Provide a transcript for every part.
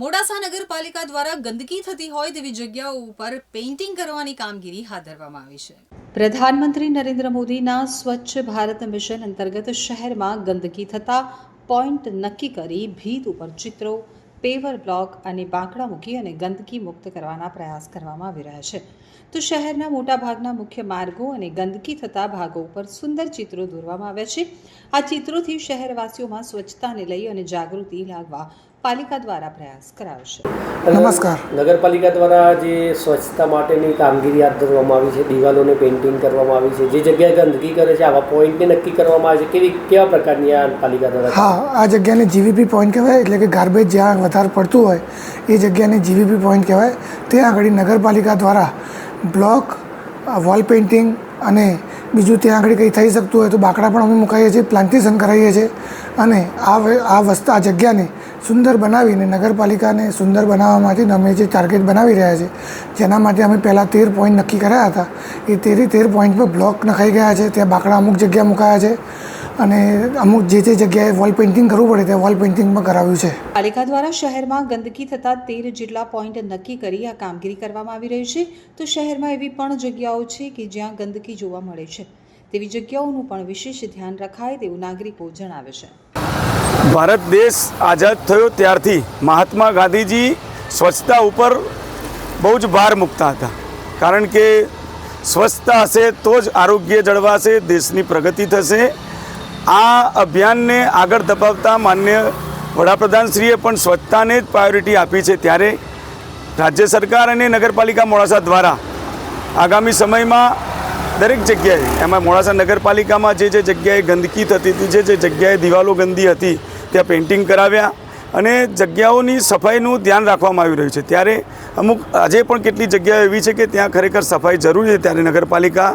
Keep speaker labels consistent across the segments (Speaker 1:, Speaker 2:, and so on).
Speaker 1: મોડાસા નગરપાલિકા દ્વારા ગંદકી થતી હોય તેવી જગ્યાઓ ઉપર પેઇન્ટિંગ કરવાની કામગીરી હાથ ધરવામાં આવી છે. પ્રધાનમંત્રી નરેન્દ્ર મોદીના સ્વચ્છ ભારત મિશન અંતર્ગત શહેરમાં ગંદકી થતા પોઈન્ટ નક્કી કરી ભીત ઉપર ચિત્રો પેવર બ્લોક અને બાંકડા મૂકી અને ગંદકી મુક્ત કરવાના પ્રયાસ કરવામાં આવી રહ્યા છે. તો શહેરના મોટાભાગના મુખ્ય માર્ગો અને ગંદકી થતા ભાગો ઉપર સુંદર ચિત્રો દોરવામાં આવ્યા છે. આ ચિત્રોથી શહેરવાસીઓમાં સ્વચ્છતાને લઈ અને જાગૃતિ લાવવા પાલિકા દ્વારા પ્રયાસ કરાવશે.
Speaker 2: નમસ્કાર.
Speaker 3: નગરપાલિકા દ્વારા જે સ્વચ્છતા માટેની કામગીરી હાથ ધરવામાં આવી છે દિવાલોને પેઇન્ટિંગ કરવામાં આવી છે જે જગ્યાએ ગંદકી કરે છે આવા પોઈન્ટને નક્કી કરવામાં આવે છે કેવી કેવા પ્રકારની આ પાલિકા દ્વારા?
Speaker 2: હા આ જગ્યાને જીવીપી પોઈન્ટ કહેવાય એટલે કે ગાર્બેજ જ્યાં વધારે પડતું હોય એ જગ્યાને જીવીપી પોઈન્ટ કહેવાય. ત્યાં આગળ નગરપાલિકા દ્વારા બ્લોક વોલ પેઇન્ટિંગ અને બીજું ત્યાં આગળ કંઈ થઈ શકતું હોય તો બાકડા પણ અમે મુકાઈએ છીએ પ્લાન્ટેશન કરાવીએ છીએ. અને આ આ વસ્તુ આ જગ્યાને સુંદર બનાવીને નગરપાલિકાને સુંદર બનાવવા માટે અમે જે ટાર્ગેટ બનાવી રહ્યા છીએ, જેના માટે અમે પહેલાં તેર પોઈન્ટ નક્કી કર્યા હતા. એ તેરે તેર પોઈન્ટ પર બ્લોક નખાઈ ગયા છે, ત્યાં બાકડા અમુક જગ્યા મુકાયા છે. અને અમુક જે જે જગ્યાએ વોલ પેઇન્ટિંગ કરવું પડે ત્યાં વોલ પેઇન્ટિંગમાં કરાવ્યું છે.
Speaker 1: પાલિકા દ્વારા શહેરમાં ગંદકી થતા તેર જેટલા પોઈન્ટ નક્કી કરી આ કામગીરી કરવામાં આવી રહી છે. તો શહેરમાં એવી પણ જગ્યાઓ છે કે જ્યાં ગંદકી જોવા મળે છે. તેવી જગ્યાઓનું પણ વિશેષ ધ્યાન રખાય તેવું નાગરિકો જણાવે છે.
Speaker 4: ભારત દેશ આઝાદ થયો ત્યારથી મહાત્મા ગાંધીજી સ્વચ્છતા ઉપર બહુ જ ભાર મૂકતા હતા. કારણ કે સ્વચ્છતા હશે તો જ આરોગ્ય જળવાશે દેશની પ્રગતિ થશે. આ અભિયાનને આગળ ધપાવતા માન્ય વડાપ્રધાનશ્રીએ પણ સ્વચ્છતાને જ પ્રાયોરિટી આપી છે ત્યારે રાજ્ય સરકાર અને નગરપાલિકા મોડાસા દ્વારા આગામી સમયમાં દરેક જગ્યાએ, એમાં મોડાસા નગરપાલિકામાં જે જે જગ્યાએ ગંદકી થતી હતી, જે જે જગ્યાએ દિવાલો ગંદી હતી, ત્યાં પેઇન્ટિંગ કરાવ્યા. અને જગ્યાઓની સફાઈનું ધ્યાન રાખવામાં આવી રહ્યું છે. ત્યારે અમુક, આજે પણ કેટલી જગ્યાઓ એવી છે કે ત્યાં ખરેખર સફાઈ જરૂરી છે. ત્યારે નગરપાલિકા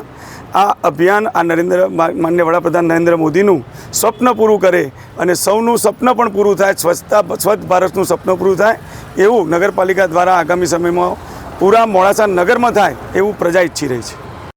Speaker 4: આ અભિયાન આ નરેન્દ્ર માન્ય વડાપ્રધાન નરેન્દ્ર મોદીનું સ્વપ્ન પૂરું કરે અને સૌનું સ્વપ્ન પણ પૂરું થાય, સ્વચ્છતા, સ્વચ્છ ભારતનું સ્વપ્ન પૂરું થાય એવું નગરપાલિકા દ્વારા આગામી સમયમાં પૂરા મોડાસા નગરમાં થાય એવું પ્રજા ઈચ્છી રહી છે.